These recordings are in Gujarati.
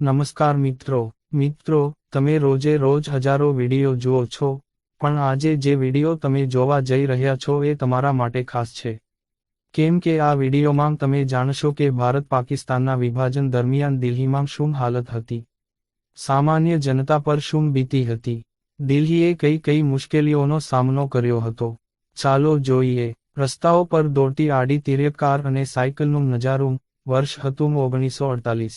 નમસ્કાર મિત્રો. મિત્રો, તમે રોજે રોજ હજારો વીડિયો જુઓ છો, પણ આજે જે વીડિયો તમે જોવા જઈ રહ્યા છો એ તમારા માટે ખાસ છે. કેમ કે આ વિડીયોમાં તમે જાણશો કે ભારત પાકિસ્તાનના વિભાજન દરમિયાન દિલ્હીમાં શું હાલત હતી. સામાન્ય જનતા પર શું બીતી હતી. દિલ્હીએ કઈ કઈ મુશ્કેલીઓનો સામનો કર્યો હતો. ચાલો જોઈએ. રસ્તાઓ પર દોડતી આડી તિર્યકાર અને સાયકલનું નજારું વર્ષ હતું ઓગણીસો અડતાલીસ.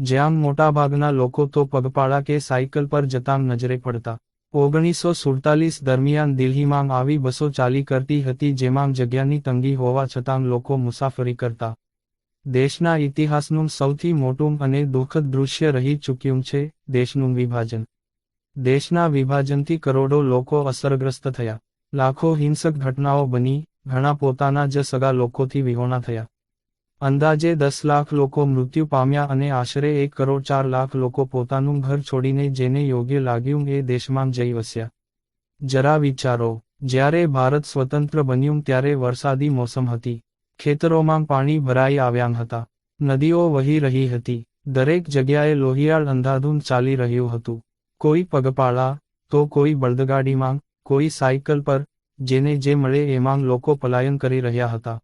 જ્યાં મોટાભાગના લોકો તો પગપાળા કે સાયકલ પર જતાં નજરે પડતા. ઓગણીસો સુડતાલીસ દરમિયાન દિલ્હીમાં આવી બસો ચાલી કરતી હતી જેમાં જગ્યાની તંગી હોવા છતાં લોકો મુસાફરી કરતા. દેશના ઇતિહાસનું સૌથી મોટું અને દુઃખદ દૃશ્ય રહી ચૂક્યું છે દેશનું વિભાજન. દેશના વિભાજનથી કરોડો લોકો અસરગ્રસ્ત થયા. લાખો હિંસક ઘટનાઓ બની, ઘણા પોતાના જ સગા લોકોથી વિહોણા થયા. અંદાજે દસ લાખ લોકો મૃત્યુ પામ્યા અને આશરે એક કરોડ ચાર લાખ લોકો પોતાનું ઘર છોડીને જેને યોગ્ય લાગ્યું એ દેશમાં જઈ વસ્યા. જરા વિચારો, જ્યારે ભારત સ્વતંત્ર બન્યું ત્યારે વરસાદી મોસમ હતી. ખેતરોમાં પાણી ભરાઈ આવ્યાં હતા. નદીઓ વહી રહી હતી. દરેક જગ્યાએ લોહિયાળ અંધાધૂંધ ચાલી રહ્યું હતું. કોઈ પગપાળા, તો કોઈ બળદગાડીમાં, કોઈ સાયકલ પર, જેને જે મળે એમાં લોકો પલાયન કરી રહ્યા હતા.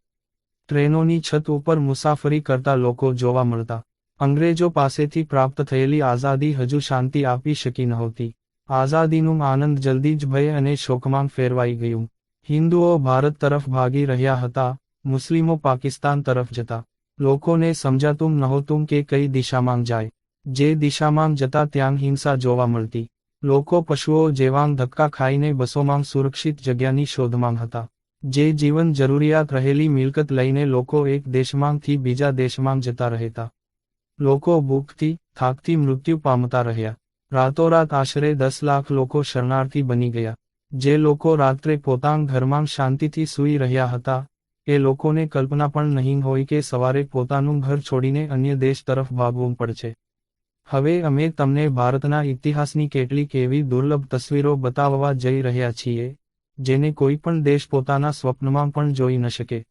ટ્રેનોની છત ઉપર મુસાફરી કરતા લોકો જોવા મળતા. અંગ્રેજો પાસેથી પ્રાપ્ત થયેલી આઝાદી હજુ શાંતિ આપી શકી નહોતી. આઝાદીનું આનંદ જલ્દી જ ભય અને શોકમાં ફેરવાઈ ગયું. હિન્દુઓ ભારત તરફ ભાગી રહ્યા હતા, મુસ્લિમો પાકિસ્તાન તરફ જતા. લોકોને સમજાતું નહોતું કે કઈ દિશામાં જાય. જે દિશામાં જતા ત્યાં હિંસા જોવા મળતી. લોકો પશુઓ જેવાં ધક્કા ખાઈને બસોમાં સુરક્ષિત જગ્યાની શોધમાં હતા. જે જીવન જરૂરિયાત રહેલી મિલકત લઈને લોકો એક દેશમાંથી બીજા દેશમાં જતા રહેતા. લોકો ભૂખથી, થાકથી મૃત્યુ પામતા રહ્યા. રાતોરાત આશરે દસ લાખ લોકો શરણાર્થી બની ગયા. જે લોકો રાત્રે પોતાના ઘરમાં શાંતિથી સૂઈ રહ્યા હતા, એ લોકોને કલ્પના પણ નહીં હોય કે સવારે પોતાનું ઘર છોડીને અન્ય દેશ તરફ ભાગવું પડશે. હવે અમે તમને ભારતના ઇતિહાસની કેટલીક એવી દુર્લભ તસવીરો બતાવવા જઈ રહ્યા છીએ. જેને કોઈ પણ દેશ પોતાના સ્વપ્નમાં પણ જોઈ ન શકે.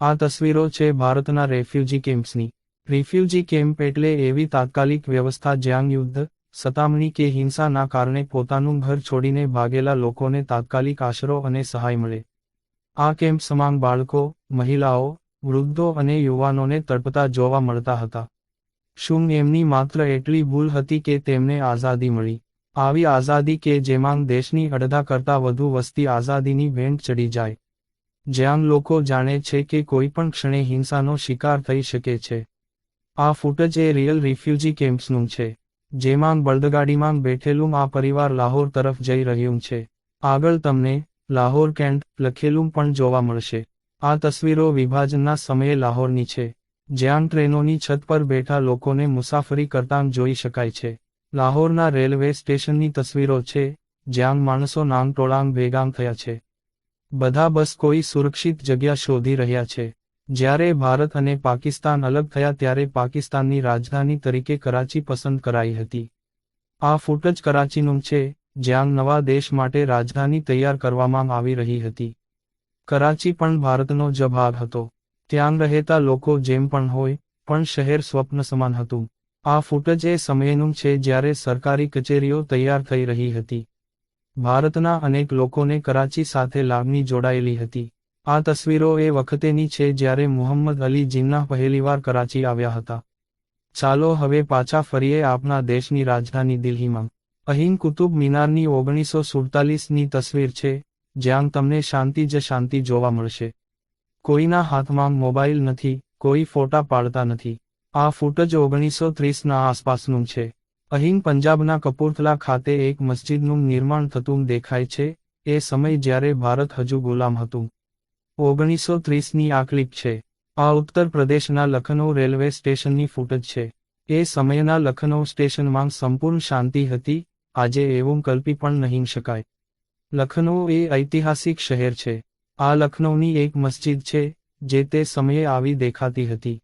આ તસવીરો છે ભારતના રેફ્યુજી કેમ્પ્સની. રિફ્યુજી કેમ્પ એટલે એવી તાત્કાલિક વ્યવસ્થા જ્યાં યુદ્ધ, સતામણી કે હિંસાના કારણે પોતાનું ઘર છોડીને ભાગેલા લોકોને તાત્કાલિક આશરો અને સહાય મળે. આ કેમ્પ સમાન બાળકો, મહિલાઓ, વૃદ્ધો અને યુવાનોને તડપતા જોવા મળતા હતા. શું એમની માત્ર એટલી ભૂલ હતી કે તેમને આઝાદી મળી? આવી આઝાદી કે જેમાં દેશની અડધા કરતાં વધુ વસ્તી આઝાદીની ભેંટ ચડી જાય. જ્યાં લોકો જાણે છે કે કોઈ પણ ક્ષણે હિંસાનો શિકાર થઈ શકે છે. આ ફૂટેજ એ રિયલ રિફ્યુજી કેમ્પ્સનું છે, જેમાં બળદગાડીમાં બેઠેલું આ પરિવાર લાહોર તરફ જઈ રહ્યું છે. આગળ તમને લાહોર કેન્ટ લખેલું પણ જોવા મળશે. આ તસવીરો વિભાજનના સમયે લાહોરની છે, જ્યાં ટ્રેનોની છત પર બેઠા લોકોને મુસાફરી કરતાં જોઈ શકાય છે. લાહોરના રેલવે સ્ટેશનની તસવીરો છે, જ્યાં માણસો નામ ટોળાંગ ભેગામ થયા છે. બધા બસ કોઈ સુરક્ષિત જગ્યા શોધી રહ્યા છે. જ્યારે ભારત અને પાકિસ્તાન અલગ થયા ત્યારે પાકિસ્તાનની રાજધાની તરીકે કરાચી પસંદ કરાઈ હતી. આ ફૂટ જ કરાચીનું છે, જ્યાં નવા દેશ માટે રાજધાની તૈયાર કરવામાં આવી રહી હતી. કરાચી પણ ભારતનો જ ભાગ હતો. ત્યાં રહેતા લોકો જેમ પણ હોય, પણ શહેર સ્વપ્ન સમાન હતું. આ ફૂટેજ એ સમયનું છે જ્યારે સરકારી કચેરીઓ તૈયાર થઈ રહી હતી. ભારતના અનેક લોકોને કરાચી સાથે લાગણી જોડાયેલી હતી. આ તસવીરો એ વખતેની છે જ્યારે મુહમ્મદ અલી જીન્ના પહેલીવાર કરાચી આવ્યા હતા. ચાલો હવે પાછા ફરીએ આપના દેશની રાજધાની દિલ્હીમાં. અહીં કુતુબ મિનારની ઓગણીસો સુડતાલીસની તસવીર છે, જ્યાં તમને શાંતિ જ શાંતિ જોવા મળશે. કોઈના હાથમાં મોબાઈલ નથી, કોઈ ફોટા પાડતા નથી. આ ફૂટેજ ઓગણીસો ત્રીસના આસપાસનું છે. અહીં પંજાબના કપૂરથલા ખાતે એક મસ્જિદનું નિર્માણ થતું દેખાય છે, એ સમય જ્યારે ભારત હજુ ગુલામ હતું. ઓગણીસો ત્રીસની આ ક્લિપ છે. આ ઉત્તર પ્રદેશના લખનૌ રેલવે સ્ટેશનની ફૂટેજ છે. એ સમયના લખનૌ સ્ટેશનમાં સંપૂર્ણ શાંતિ હતી, આજે એવું કલ્પી પણ નહીં શકાય. લખનૌ એ ઐતિહાસિક શહેર છે. આ લખનૌની એક મસ્જિદ છે, જે તે સમયે આવી દેખાતી હતી.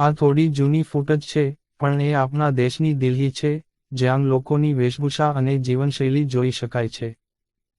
આ થોડી જૂની ફૂટ છે, પણ એ આપણા દેશની દિલ્હી છે, જ્યાં લોકોની વેશભૂષા અને જીવનશૈલી જોઈ શકાય છે.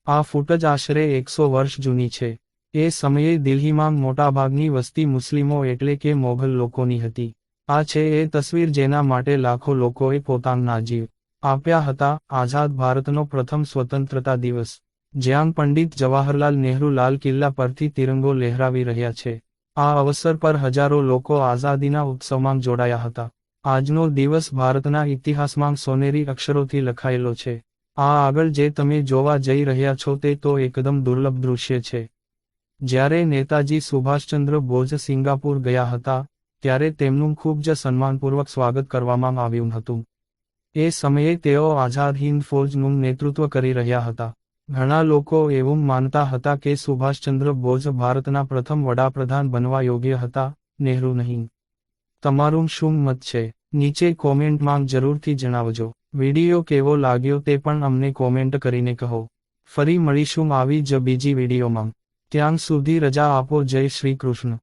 આ ફૂટજ આશરે એકસો વર્ષ જૂની છે. એ સમયે દિલ્હીમાં મોટાભાગની વસ્તી મુસ્લિમો એટલે કે મોઘલ લોકોની હતી. આ છે એ તસવીર જેના માટે લાખો લોકોએ પોતાના જીવ આપ્યા હતા. આઝાદ ભારતનો પ્રથમ સ્વતંત્રતા દિવસ, જ્યાં પંડિત જવાહરલાલ નહેરુ લાલ કિલ્લા પરથી તિરંગો લહેરાવી રહ્યા છે. આ અવસર પર હજારો લોકો આઝાદીના ઉત્સવમાં જોડાયા હતા. આજનો દિવસ ભારતના ઇતિહાસમાં સોનેરી અક્ષરોથી લખાયેલો છે. આ આગળ જે તમે જોવા જઈ રહ્યા છો તે તો એકદમ દુર્લભ દૃશ્ય છે. જ્યારે નેતાજી સુભાષચંદ્ર બોઝ સિંગાપુર ગયા હતા, ત્યારે તેમનું ખૂબ જ સન્માનપૂર્વક સ્વાગત કરવામાં આવ્યું હતું. એ સમયે તેઓ આઝાદ હિંદ ફોજનું નેતૃત્વ કરી રહ્યા હતા. ઘણા લોકો એવું માનતા હતા કે સુભાષચંદ્ર બોઝ ભારતના પ્રથમ વડાપ્રધાન બનવા યોગ્ય હતા, નહેરુ નહીં. તમારું શું મત છે? નીચે કોમેન્ટમાં જરૂરથી જણાવજો. વીડિયો કેવો લાગ્યો તે પણ અમને કોમેન્ટ કરીને કહો. ફરી મળીશું આવી જ બીજી વિડીયોમાં. ત્યાં સુધી રજા આપો. જય શ્રી કૃષ્ણ.